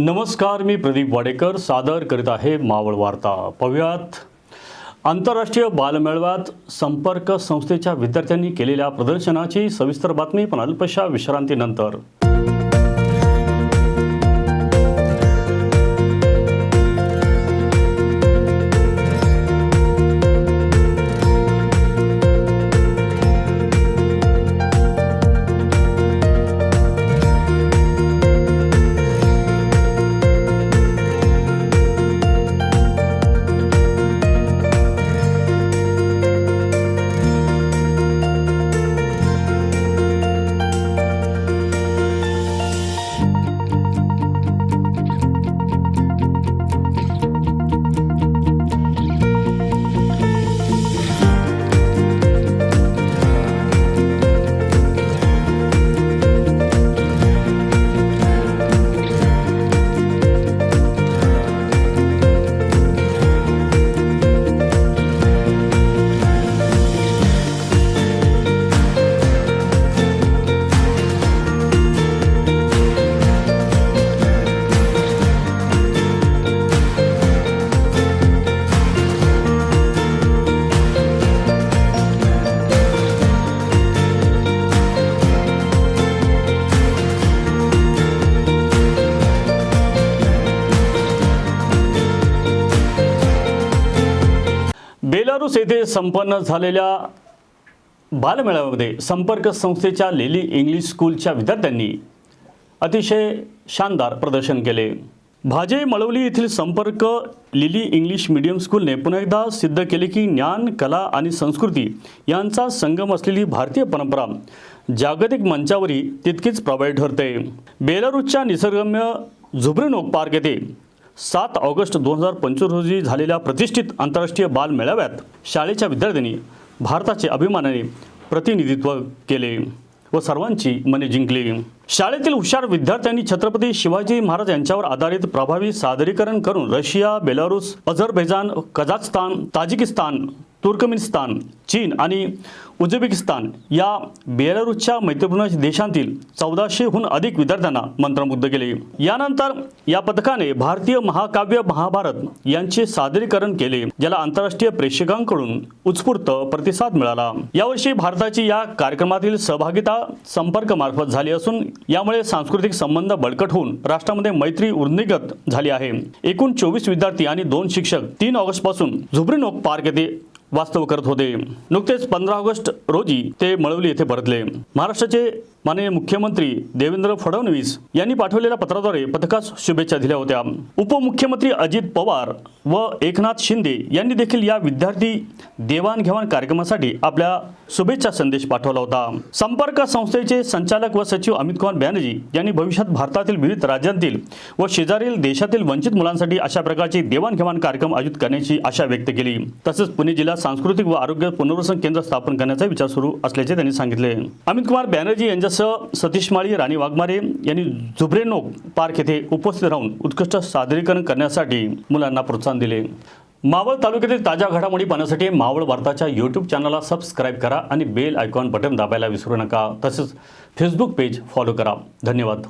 नमस्कार मी प्रदीप वाडेकर. सादर करीत आहे मावळ वार्ता. पाहुयात. आंतरराष्ट्रीय बालमेळाव्यात संपर्क संस्थेच्या विद्यार्थ्यांनी केलेल्या प्रदर्शनाची सविस्तर बातमी पण अल्पशा विश्रांतीनंतर. बेलारूस येथे संपन्न झालेल्या बालमेळाव्यामध्ये संपर्क संस्थेच्या लेली इंग्लिश स्कूलच्या विद्यार्थ्यांनी अतिशय शानदार प्रदर्शन केले. भाजे मळवली येथील संपर्क लिली इंग्लिश मीडियम स्कूलने पुन्हा एकदा सिद्ध केले की ज्ञान कला आणि संस्कृती यांचा संगम असलेली भारतीय परंपरा जागतिक मंचावरही तितकीच प्रभावी ठरते. बेलारूसच्या निसर्गम्य झुब्रिनोक पार्क येथे सात ऑगस्ट दोन हजार पंचवीस रोजी झालेल्या प्रतिष्ठित आंतरराष्ट्रीय बाल मेळाव्यात शाळेच्या विद्यार्थ्यांनी भारताचे अभिमानाने प्रतिनिधित्व केले व सर्वांची मने जिंकली. शाळेतील हुशार विद्यार्थ्यांनी छत्रपती शिवाजी महाराज यांच्यावर आधारित प्रभावी सादरीकरण करून Russia Belarus Azerbaijan Kazakhstan Tajikistan Turkmenistan चीन आणि उझबेकिस्तान या बेलारूसच्या मैत्रीपूर्ण देशांतील चौदाशेहून अधिक विद्यार्थ्यांना मंत्रमुग्ध केले. यानंतर या पथकाने भारतीय महाकाव्य महाभारत यांचे सादरीकरण केले ज्याला आंतरराष्ट्रीय प्रेक्षकांकडून उत्स्फूर्त प्रतिसाद मिळाला. यावर्षी भारताची या कार्यक्रमातील सहभागिता संपर्क मार्फत झाली असून यामुळे सांस्कृतिक संबंध बळकट होऊन राष्ट्रामध्ये मैत्री वृद्धिगत झाली आहे. एकूण चोवीस विद्यार्थी आणि दोन शिक्षक तीन ऑगस्टपासून झुब्रिनोक पार्क येथे वास्तव करत होते. नुकतेच पंधरा ऑगस्ट रोजी ते मळवली येथे परतले. महाराष्ट्राचे माननीय मुख्यमंत्री देवेंद्र फडणवीस यांनी पाठवलेल्या पत्राद्वारे पथकास शुभेच्छा दिल्या होत्या. उपमुख्यमंत्री अजित पवार व एकनाथ शिंदे यांनी देखील या विद्यार्थी देवाणघेवाण कार्यक्रमासाठी आपल्या शुभेच्छा संदेश पाठवला होता. संपर्क संस्थेचे संचालक व सचिव अमित कुमार बॅनर्जी यांनी भविष्यात भारतातील विविध राज्यांतील व शेजारील देशातील वंचित मुलांसाठी अशा प्रकारचे देवाणघेवाण कार्यक्रम आयोजित करण्याची आशा व्यक्त केली. तसेच पुणे जिल्हा सांस्कृतिक व आरोग्य पुनर्वसन केंद्र स्थापन करण्याचा विचार सुरू असल्याचे त्यांनी सांगितले. अमित कुमार बॅनर्जी यांच्यासह सतीश माळी राणी वाघमारे यांनी झुब्रेनोक पार्क येथे उपस्थित राहून उत्कृष्ट सादरीकरण करण्यासाठी मुलांना प्रोत्साहन दिले. मावळ तालुक्यातील ताज्या घडामोडी पाहण्यासाठी मावळ वार्ताच्या यूट्यूब चॅनलला सबस्क्राईब करा आणि बेल आयकॉन बटन दाबायला विसरू नका. तसेच फेसबुक पेज फॉलो करा. धन्यवाद.